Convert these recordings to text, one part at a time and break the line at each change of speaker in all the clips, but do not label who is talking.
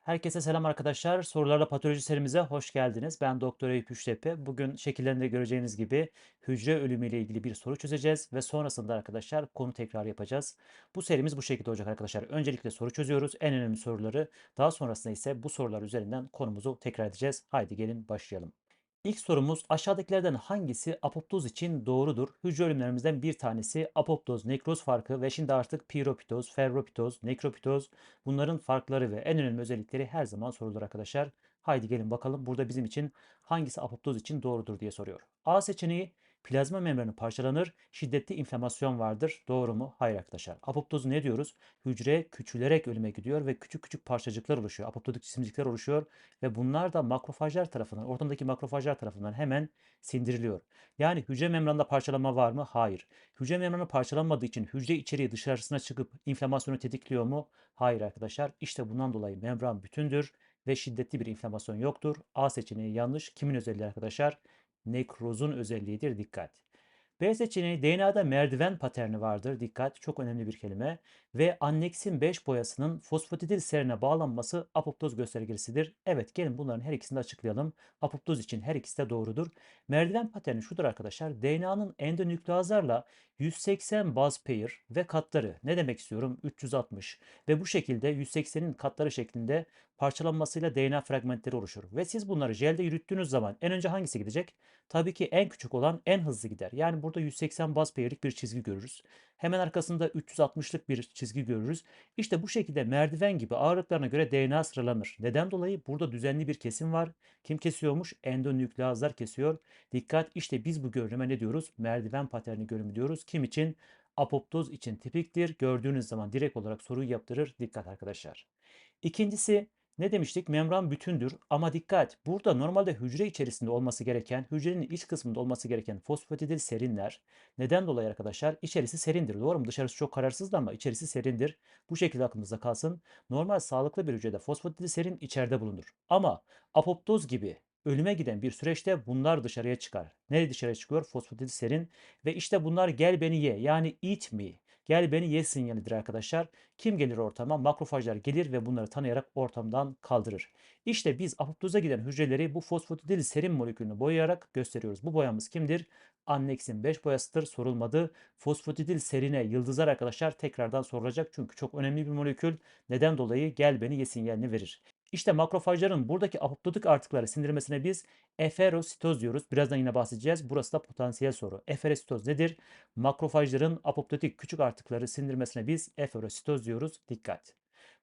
Herkese selam arkadaşlar. Sorularla patoloji serimize hoş geldiniz. Ben Doktor Eyüp Üçtepe. Bugün şekillerinde göreceğiniz gibi hücre ölümü ile ilgili bir soru çözeceğiz ve sonrasında arkadaşlar konu tekrar yapacağız. Bu serimiz bu şekilde olacak arkadaşlar. Öncelikle soru çözüyoruz. En önemli soruları. Daha sonrasında ise bu sorular üzerinden konumuzu tekrar edeceğiz. Haydi gelin başlayalım. İlk sorumuz aşağıdakilerden hangisi apoptoz için doğrudur? Hücre ölümlerimizden bir tanesi apoptoz, nekroz farkı ve şimdi artık piropitoz, ferropitoz, nekropitoz bunların farkları ve en önemli özellikleri her zaman sorulur arkadaşlar. Haydi gelin bakalım burada bizim için hangisi apoptoz için doğrudur diye soruyor. A seçeneği plazma membranı parçalanır, şiddetli inflamasyon vardır. Doğru mu? Hayır arkadaşlar. Apoptozu ne diyoruz? Hücre küçülerek ölüme gidiyor ve küçük küçük parçacıklar oluşuyor. Apoptotik cisimcikler oluşuyor ve bunlar da makrofajlar tarafından, ortamdaki makrofajlar tarafından hemen sindiriliyor. Yani hücre membranında parçalanma var mı? Hayır. Hücre membranı parçalanmadığı için hücre içeriği dışarısına çıkıp inflamasyonu tetikliyor mu? Hayır arkadaşlar. İşte bundan dolayı membran bütündür ve şiddetli bir inflamasyon yoktur. A seçeneği yanlış. Kimin özelliği arkadaşlar? Nekrozun özelliğidir. Dikkat. B seçeneği DNA'da merdiven paterni vardır. Dikkat çok önemli bir kelime. Ve anneksin 5 boyasının fosfatidil serine bağlanması apoptoz göstergesidir. Evet gelin bunların her ikisini de açıklayalım. Apoptoz için her ikisi de doğrudur. Merdiven paterni şudur arkadaşlar. DNA'nın endonükleazlarla 180 baz pair ve katları ne demek istiyorum? 360 ve bu şekilde 180'in katları şeklinde parçalanmasıyla DNA fragmentleri oluşur. Ve siz bunları jelde yürüttüğünüz zaman en önce hangisi gidecek? Tabii ki en küçük olan en hızlı gider. Yani burada 180 baz pair'lik bir çizgi görürüz. Hemen arkasında 360'lık bir çizgi görürüz. İşte bu şekilde merdiven gibi ağırlıklarına göre DNA sıralanır. Neden dolayı? Burada düzenli bir kesim var. Kim kesiyormuş? Endonükleazlar kesiyor. Dikkat işte biz bu görünüme ne diyoruz? Merdiven paterni görünümü diyoruz. Kim için? Apoptoz için tipiktir. Gördüğünüz zaman direkt olarak soruyu yaptırır. Dikkat arkadaşlar. İkincisi ne demiştik? Membran bütündür ama dikkat burada normalde hücre içerisinde olması gereken, hücrenin iç kısmında olması gereken fosfatidil serinler. Neden dolayı arkadaşlar? İçerisi serindir. Doğru mu? Dışarısı çok kararsızdı ama içerisi serindir. Bu şekilde aklımızda kalsın. Normal sağlıklı bir hücrede fosfatidil serin içeride bulunur. Ama apoptoz gibi ölüme giden bir süreçte bunlar dışarıya çıkar. Nereye dışarıya çıkıyor? Fosfatidil serin ve işte bunlar gel beni ye yani eat me Gel beni ye sinyalidir arkadaşlar. Kim gelir ortama? Makrofajlar gelir ve bunları tanıyarak ortamdan kaldırır. İşte biz apoptoza giden hücreleri bu fosfatidil serin molekülünü boyayarak gösteriyoruz. Bu boyamız kimdir? Annexin 5 boyasıdır. Sorulmadı. Fosfatidil serine yıldızlar arkadaşlar tekrardan sorulacak. Çünkü çok önemli bir molekül. Neden dolayı gel beni ye sinyalini verir. İşte makrofajların buradaki apoptotik artıkları sindirmesine biz eferositoz diyoruz. Birazdan yine bahsedeceğiz. Burası da potansiyel soru. Eferositoz nedir? Makrofajların apoptotik küçük artıkları sindirmesine biz eferositoz diyoruz. Dikkat.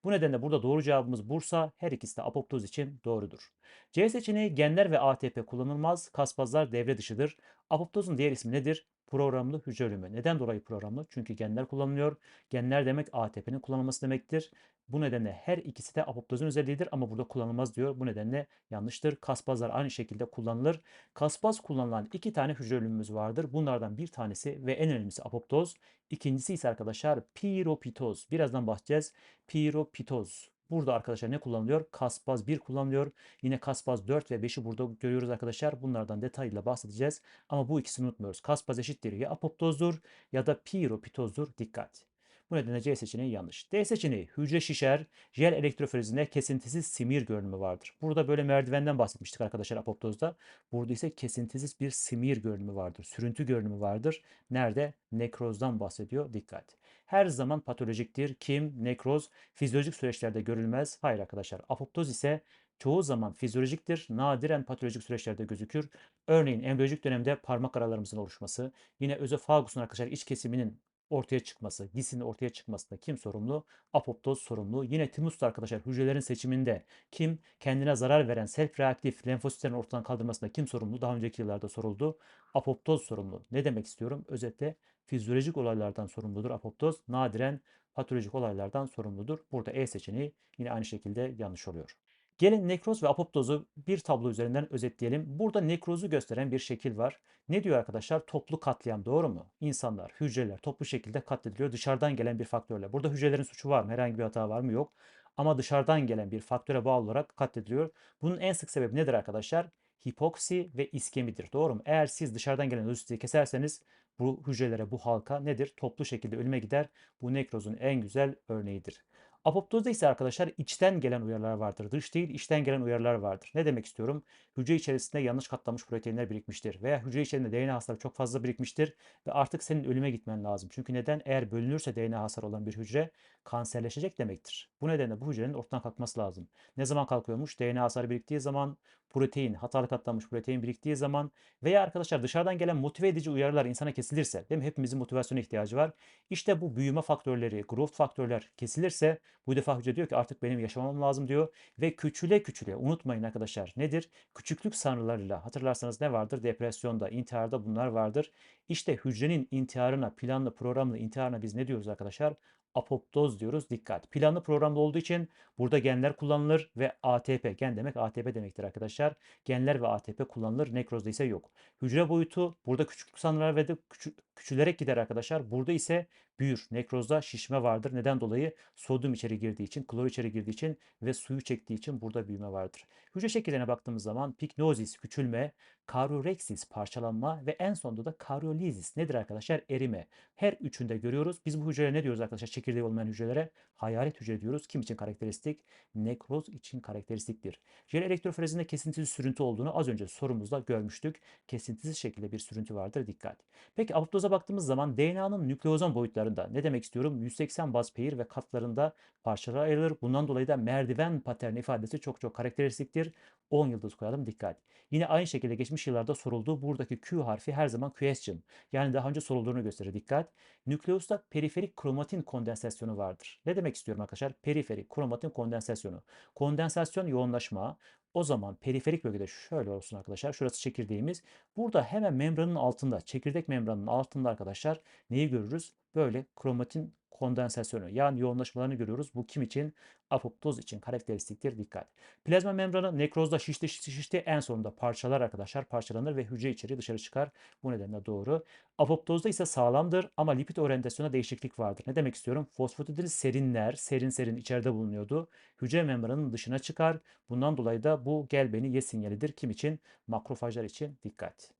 Bu nedenle burada doğru cevabımız Bursa. Her ikisi de apoptoz için doğrudur. C seçeneği genler ve ATP kullanılmaz. Kaspazlar devre dışıdır. Apoptozun diğer ismi nedir? Programlı hücre ölümü. Neden dolayı programlı? Çünkü genler kullanılıyor. Genler demek ATP'nin kullanılması demektir. Bu nedenle her ikisi de apoptozun özelliğidir ama burada kullanılmaz diyor. Bu nedenle yanlıştır. Kaspazlar aynı şekilde kullanılır. Kaspaz kullanılan iki tane hücre ölümümüz vardır. Bunlardan bir tanesi ve en önemlisi apoptoz. İkincisi ise arkadaşlar piropitoz. Birazdan bahsedeceğiz. Piropitoz. Burada arkadaşlar ne kullanılıyor? Kaspaz 1 kullanılıyor. Yine Kaspaz 4 ve 5'i burada görüyoruz arkadaşlar. Bunlardan detaylı bahsedeceğiz. Ama bu ikisini unutmuyoruz. Kaspaz eşittir ya apoptozdur ya da piropitozdur. Dikkat. Bu nedenle C seçeneği yanlış. D seçeneği hücre şişer, jel elektroforezinde kesintisiz simir görünümü vardır. Burada böyle merdivenden bahsetmiştik arkadaşlar apoptozda. Burada ise kesintisiz bir simir görünümü vardır. Sürüntü görünümü vardır. Nerede? Nekrozdan bahsediyor. Dikkat. Her zaman patolojiktir. Kim? Nekroz. Fizyolojik süreçlerde görülmez. Hayır arkadaşlar. Apoptoz ise çoğu zaman fizyolojiktir, nadiren patolojik süreçlerde gözükür. Örneğin embriyolojik dönemde parmak aralarımızın oluşması, yine özofagusun arkadaşlar iç kesiminin ortaya çıkması, gisinin ortaya çıkmasında kim sorumlu? Apoptoz sorumlu. Yine timus arkadaşlar hücrelerin seçiminde kim kendine zarar veren self reaktif lenfositlerin ortadan kaldırmasında kim sorumlu? Daha önceki yıllarda soruldu. Apoptoz sorumlu. Ne demek istiyorum? Özetle fizyolojik olaylardan sorumludur apoptoz. Nadiren patolojik olaylardan sorumludur. Burada E seçeneği yine aynı şekilde yanlış oluyor. Gelin nekroz ve apoptozu bir tablo üzerinden özetleyelim. Burada nekrozu gösteren bir şekil var. Ne diyor arkadaşlar? Toplu katliam doğru mu? İnsanlar, hücreler toplu şekilde katlediliyor dışarıdan gelen bir faktörle. Burada hücrelerin suçu var mı? Herhangi bir hata var mı? Yok. Ama dışarıdan gelen bir faktöre bağlı olarak katlediliyor. Bunun en sık sebebi nedir arkadaşlar? Hipoksi ve iskemidir. Doğru mu? Eğer siz dışarıdan gelen lojistliği keserseniz bu hücrelere, bu halka nedir? Toplu şekilde ölüme gider. Bu nekrozun en güzel örneğidir. Apoptozda ise arkadaşlar içten gelen uyarılar vardır. Dış değil, içten gelen uyarılar vardır. Ne demek istiyorum? Hücre içerisinde yanlış katlanmış proteinler birikmiştir veya hücre içerisinde DNA hasarı çok fazla birikmiştir ve artık senin ölüme gitmen lazım. Çünkü neden? Eğer bölünürse DNA hasarı olan bir hücre kanserleşecek demektir. Bu nedenle bu hücrenin ortadan kalkması lazım. Ne zaman kalkıyormuş? DNA hasarı biriktiği zaman, protein, hatalı katlanmış protein biriktiği zaman veya arkadaşlar dışarıdan gelen motive edici uyarılar insana kesilirse, değil mi? Hepimizin motivasyona ihtiyacı var. İşte bu büyüme faktörleri, growth faktörler kesilirse bu defa hücre diyor ki artık benim yaşamam lazım diyor ve küçüle küçüle unutmayın arkadaşlar nedir? Küçüklük sanrılarıyla hatırlarsanız ne vardır? Depresyonda, intiharda bunlar vardır. İşte hücrenin intiharına, planlı programlı intiharına biz ne diyoruz arkadaşlar? Apoptoz diyoruz. Dikkat. Planlı programlı olduğu için burada genler kullanılır ve ATP, gen demek ATP demektir arkadaşlar. Genler ve ATP kullanılır. Nekrozda ise yok. Hücre boyutu burada küçüklük sanrılar ve de küçü- küçülerek gider arkadaşlar. Burada ise büyür. Nekrozda şişme vardır. Neden dolayı? Sodyum içeri girdiği için, klor içeri girdiği için ve suyu çektiği için burada büyüme vardır. Hücre şekillerine baktığımız zaman piknozis, küçülme, karyoreksis, parçalanma ve en sonunda da karyolizis nedir arkadaşlar? Erime. Her üçünde görüyoruz. Biz bu hücrelere ne diyoruz arkadaşlar? Çekirdeği olmayan hücrelere hayalet hücre diyoruz. Kim için karakteristik? Nekroz için karakteristiktir. Jel elektroforezinde kesintisiz sürüntü olduğunu az önce sorumuzda görmüştük. Kesintisiz şekilde bir sürüntü vardır. Dikkat. Peki apoptoza baktığımız zaman DNA'nın nükleozom boyutlarında ne demek istiyorum? 180 baz peyir ve katlarında parçalara ayrılır. Bundan dolayı da merdiven paterni ifadesi çok çok karakteristiktir. 10 yıldız koyalım dikkat. Yine aynı şekilde geçmiş yıllarda sorulduğu buradaki Q harfi her zaman question. Yani daha önce sorulduğunu gösterir dikkat. Nükleosta periferik kromatin kondensasyonu vardır. Ne demek istiyorum arkadaşlar? Periferik kromatin kondensasyonu. Kondensasyon yoğunlaşma. O zaman periferik bölgede şöyle olsun arkadaşlar. Şurası çekirdeğimiz. Burada hemen membranın altında, çekirdek membranının altında arkadaşlar neyi görürüz? Böyle kromatin kondensasyonu yani yoğunlaşmalarını görüyoruz. Bu kim için? Apoptoz için karakteristiktir. Dikkat. Plazma membranı nekrozda şişti şişti şişti en sonunda parçalar arkadaşlar parçalanır ve hücre içeri dışarı çıkar. Bu nedenle doğru. Apoptozda ise sağlamdır ama lipid oryantasyona değişiklik vardır. Ne demek istiyorum? Fosfatidil serinler, serin serin içeride bulunuyordu. Hücre membranının dışına çıkar. Bundan dolayı da bu gel beni ye sinyalidir. Kim için? Makrofajlar için dikkat.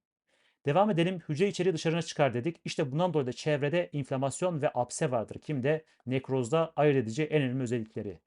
Devam edelim. Hücre içeri dışarına çıkar dedik. İşte bundan dolayı da çevrede inflamasyon ve apse vardır. Kimde? Nekrozda ayırt edici en önemli özellikleri.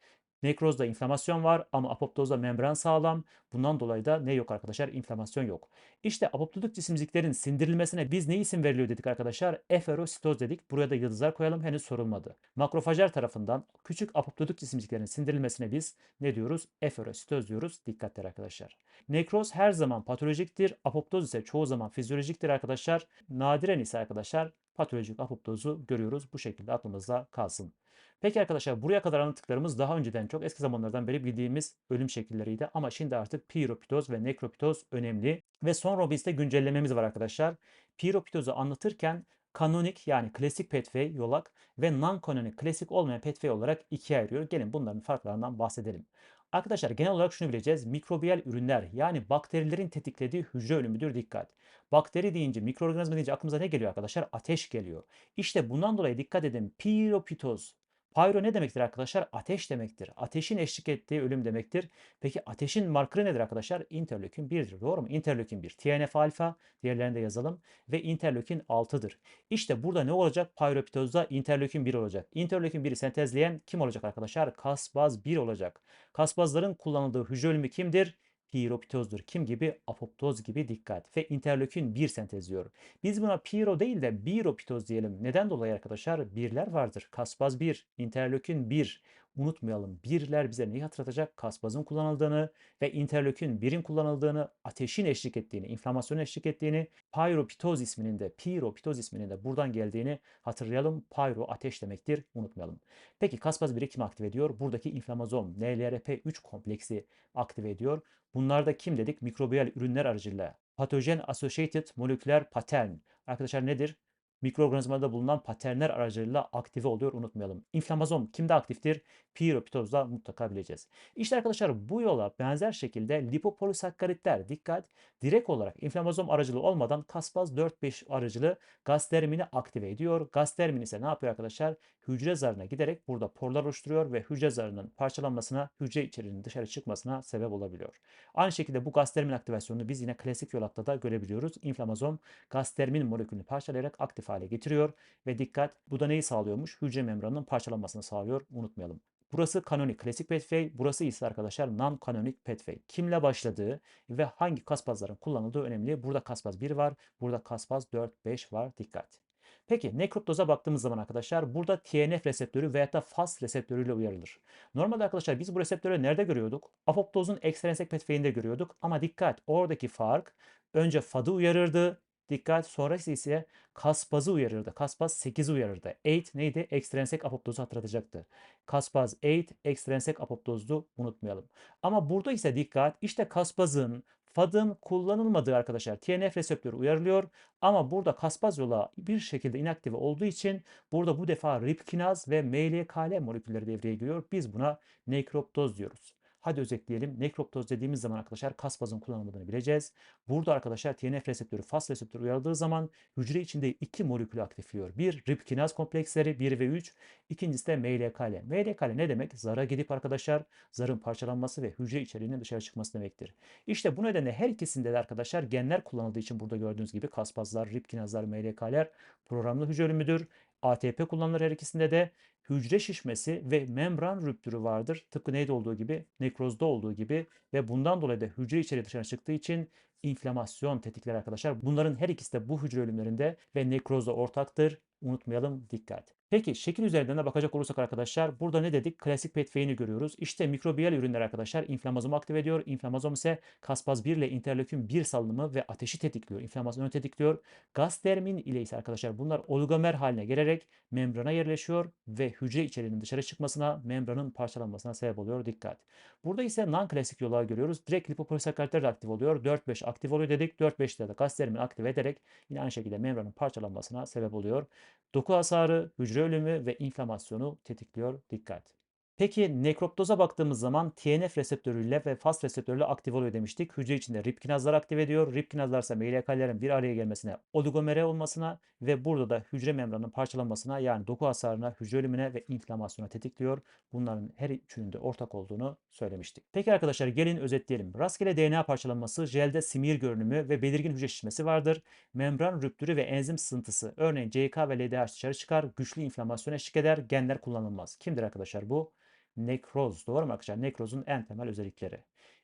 Nekrozda inflamasyon var ama apoptozda membran sağlam. Bundan dolayı da ne yok arkadaşlar? İnflamasyon yok. İşte apoptotik cisimciklerin sindirilmesine biz ne isim veriliyor dedik arkadaşlar? Eferositoz dedik. Buraya da yıldızlar koyalım. Henüz sorulmadı. Makrofajlar tarafından küçük apoptotik cisimciklerin sindirilmesine biz ne diyoruz? Eferositoz diyoruz. Dikkatler arkadaşlar. Nekroz her zaman patolojiktir. Apoptoz ise çoğu zaman fizyolojiktir arkadaşlar. Nadiren ise arkadaşlar patolojik apoptozu görüyoruz. Bu şekilde aklımızda kalsın. Peki arkadaşlar buraya kadar anlattıklarımız daha önceden çok eski zamanlardan beri bildiğimiz ölüm şekilleriydi. Ama şimdi artık piropitoz ve nekropitoz önemli. Ve son Robins'te güncellememiz var arkadaşlar. Piropitozu anlatırken kanonik yani klasik pathway yolak ve non-kanonik klasik olmayan pathway olarak ikiye ayırıyor. Gelin bunların farklarından bahsedelim. Arkadaşlar genel olarak şunu bileceğiz. Mikrobiyal ürünler yani bakterilerin tetiklediği hücre ölümüdür dikkat. Bakteri deyince, mikroorganizma deyince aklımıza ne geliyor arkadaşlar? Ateş geliyor. İşte bundan dolayı dikkat edin. Piropitoz Pyro ne demektir arkadaşlar? Ateş demektir. Ateşin eşlik ettiği ölüm demektir. Peki ateşin markırı nedir arkadaşlar? Interleukin 1'dir. Doğru mu? Interleukin 1. TNF alfa diğerlerini de yazalım. Ve interleukin 6'dır. İşte burada ne olacak? Pyropitozda interleukin 1 olacak. Interleukin 1'i sentezleyen kim olacak arkadaşlar? Kasbaz 1 olacak. Kasbazların kullanıldığı hücre ölümü kimdir? Piropitozdur. Kim gibi? Apoptoz gibi dikkat. Ve interleukin 1 sentezliyor. Biz buna piro değil de biropitoz diyelim. Neden dolayı arkadaşlar? Birler vardır. Kaspaz 1, interleukin 1. Unutmayalım. Birler bize neyi hatırlatacak? Kaspazın kullanıldığını ve interleukin 1'in kullanıldığını, ateşin eşlik ettiğini, inflamasyonun eşlik ettiğini, pyropitoz isminin de, piropitoz isminin de buradan geldiğini hatırlayalım. Pyro ateş demektir. Unutmayalım. Peki Kaspaz 1'i kim aktive ediyor? Buradaki inflamazom, NLRP3 kompleksi aktive ediyor. Bunlar da kim dedik? Mikrobiyal ürünler aracılığıyla. Patojen Associated Molecular Pattern. Arkadaşlar nedir? Mikroorganizmada bulunan paternler aracılığıyla aktive oluyor unutmayalım. İnflamazom kimde aktiftir? Piropitozda mutlaka bileceğiz. İşte arkadaşlar bu yola benzer şekilde lipopolisakkaritler dikkat direkt olarak inflamazom aracılığı olmadan Caspase 4-5 aracılığı gaz termini aktive ediyor. Gaz termini ise ne yapıyor arkadaşlar? Hücre zarına giderek burada porlar oluşturuyor ve hücre zarının parçalanmasına, hücre içeriğinin dışarı çıkmasına sebep olabiliyor. Aynı şekilde bu gaz termin aktivasyonunu biz yine klasik yolakta da görebiliyoruz. İnflamazom gaz termin molekülünü parçalayarak aktif hale getiriyor ve dikkat bu da neyi sağlıyormuş? Hücre membranının parçalanmasını sağlıyor unutmayalım. Burası kanonik klasik pathway, burası ise arkadaşlar non-canonic pathway. Kimle başladığı ve hangi kaspazların kullanıldığı önemli. Burada kaspaz 1 var, burada kaspaz 4, 5 var. Dikkat. Peki nekroptoza baktığımız zaman arkadaşlar burada TNF reseptörü veya da FAS reseptörüyle uyarılır. Normalde arkadaşlar biz bu reseptörü nerede görüyorduk? Apoptozun ekstrensek pathway'inde görüyorduk ama dikkat oradaki fark önce FAD'ı uyarırdı. Dikkat sonrası ise kaspazı uyarırdı. Kaspaz 8'i uyarırdı. 8 neydi? Ekstrensek apoptozu hatırlatacaktı. Kaspaz 8 ekstrensek apoptozdu unutmayalım. Ama burada ise dikkat işte kaspazın FAD'ın kullanılmadığı arkadaşlar TNF reseptörü uyarılıyor ama burada kaspaz yola bir şekilde inaktive olduğu için burada bu defa ripkinaz ve MLKL molekülleri devreye giriyor. Biz buna nekroptoz diyoruz. Hadi özetleyelim. Nekroptoz dediğimiz zaman arkadaşlar kaspazın kullanılmadığını bileceğiz. Burada arkadaşlar TNF reseptörü, FAS reseptörü uyarıldığı zaman hücre içinde iki molekül aktifliyor. Bir ripkinaz kompleksleri 1 ve 3. İkincisi de MLKL. MLKL ne demek? Zara gidip arkadaşlar zarın parçalanması ve hücre içeriğinin dışarı çıkması demektir. İşte bu nedenle her ikisinde de arkadaşlar genler kullanıldığı için burada gördüğünüz gibi kaspazlar, ripkinazlar, MLK'ler programlı hücre ölümüdür. ATP kullanılır her ikisinde de hücre şişmesi ve membran rüptürü vardır. Tıpkı neyde olduğu gibi, nekrozda olduğu gibi ve bundan dolayı da hücre içeri dışarı çıktığı için inflamasyon tetikler arkadaşlar. Bunların her ikisi de bu hücre ölümlerinde ve nekrozda ortaktır. Unutmayalım dikkat. Peki şekil üzerinden de bakacak olursak arkadaşlar burada ne dedik? Klasik pathway'ini görüyoruz. İşte mikrobiyal ürünler arkadaşlar inflamazomu aktive ediyor. İnflamazom ise kaspaz 1 ile interleukin 1 salınımı ve ateşi tetikliyor. İnflamasyonu tetikliyor. Gaztermin ile ise arkadaşlar bunlar oligomer haline gelerek membrana yerleşiyor ve hücre içeriğinin dışarı çıkmasına, membranın parçalanmasına sebep oluyor. Dikkat. Burada ise non-klasik yolu görüyoruz. Direkt lipopolisakkaritler de aktif oluyor. 4-5 aktif oluyor dedik. 4-5'te de gaztermin aktive ederek yine aynı şekilde membranın parçalanmasına sebep oluyor. Doku hasarı, hücre ölümü ve inflamasyonu tetikliyor. Dikkat. Peki nekroptoza baktığımız zaman TNF reseptörüyle ve FAS reseptörüyle aktif oluyor demiştik. Hücre içinde ripkinazlar aktif ediyor. Ripkinazlar ise MLK'lerin bir araya gelmesine, oligomere olmasına ve burada da hücre membranının parçalanmasına yani doku hasarına, hücre ölümüne ve inflamasyona tetikliyor. Bunların her üçünün de ortak olduğunu söylemiştik. Peki arkadaşlar gelin özetleyelim. Rastgele DNA parçalanması, jelde simir görünümü ve belirgin hücre şişmesi vardır. Membran rüptürü ve enzim sızıntısı örneğin CK ve LDH dışarı çıkar. Güçlü inflamasyona eşlik eder. Genler kullanılmaz. Kimdir arkadaşlar bu? Nekroz. Doğru mu arkadaşlar? Nekrozun en temel özellikleri.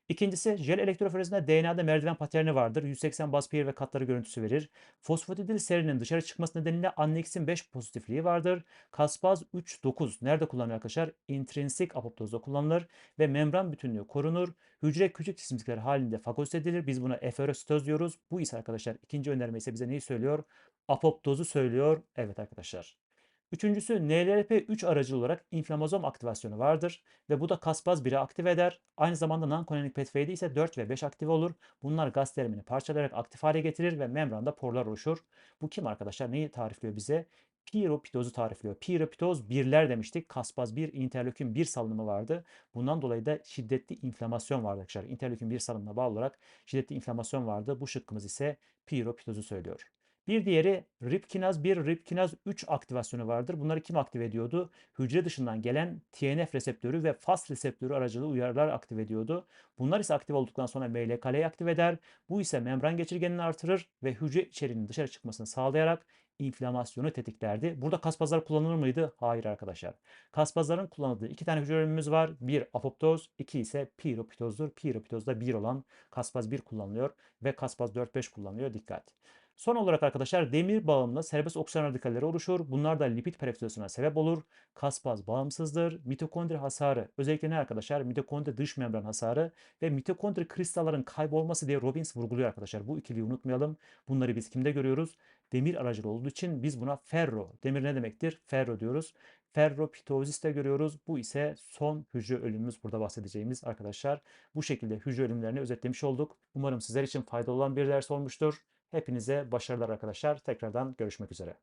İkincisi jel elektroforezinde DNA'da merdiven paterni vardır. 180 baz ve katları görüntüsü verir. Fosfatidil serinin dışarı çıkması nedeniyle anneksin 5 pozitifliği vardır. Kaspaz 3-9 nerede kullanılır arkadaşlar? İntrinsik apoptozda kullanılır ve membran bütünlüğü korunur. Hücre küçük cisimcikler halinde fagositoz edilir. Biz buna eferositoz diyoruz. Bu ise arkadaşlar ikinci önerme ise bize neyi söylüyor? Apoptozu söylüyor. Evet arkadaşlar. Üçüncüsü NLRP3 aracı olarak inflamazom aktivasyonu vardır ve bu da kaspaz 1'i aktive eder. Aynı zamanda pathway'de ise 4 ve 5 aktif olur. Bunlar gaz terimini parçalayarak aktif hale getirir ve membranda porlar oluşur. Bu kim arkadaşlar? Neyi tarifliyor bize? Piropitozu tarifliyor. Piropitoz birler demiştik. Kaspaz 1, interleukin 1 salınımı vardı. Bundan dolayı da şiddetli inflamasyon vardı arkadaşlar. Interleukin 1 salınımına bağlı olarak şiddetli inflamasyon vardı. Bu şıkkımız ise piropitozu söylüyor. Bir diğeri ripkinaz 1, ripkinaz 3 aktivasyonu vardır. Bunları kim aktive ediyordu? Hücre dışından gelen TNF reseptörü ve FAS reseptörü aracılığı uyarılar aktive ediyordu. Bunlar ise aktif olduktan sonra MLK'yi aktive eder. Bu ise membran geçirgenini artırır ve hücre içeriğinin dışarı çıkmasını sağlayarak inflamasyonu tetiklerdi. Burada kaspazlar kullanılır mıydı? Hayır arkadaşlar. Kaspazların kullanıldığı iki tane hücre ölümümüz var. Bir apoptoz, iki ise piropitozdur. Piropitozda 1 olan kaspaz 1 kullanılıyor ve kaspaz 4-5 kullanılıyor. Dikkat. Son olarak arkadaşlar demir bağımlı serbest oksijen radikalleri oluşur. Bunlar da lipid peroksidasyona sebep olur. Kaspaz bağımsızdır. Mitokondri hasarı özellikle ne arkadaşlar? Mitokondri dış membran hasarı ve mitokondri kristalların kaybolması diye Robbins vurguluyor arkadaşlar. Bu ikiliyi unutmayalım. Bunları biz kimde görüyoruz? Demir aracılı olduğu için biz buna ferro. Demir ne demektir? Ferro diyoruz. Ferropitoziste görüyoruz. Bu ise son hücre ölümümüz burada bahsedeceğimiz arkadaşlar. Bu şekilde hücre ölümlerini özetlemiş olduk. Umarım sizler için faydalı olan bir ders olmuştur. Hepinize başarılar arkadaşlar. Tekrardan görüşmek üzere.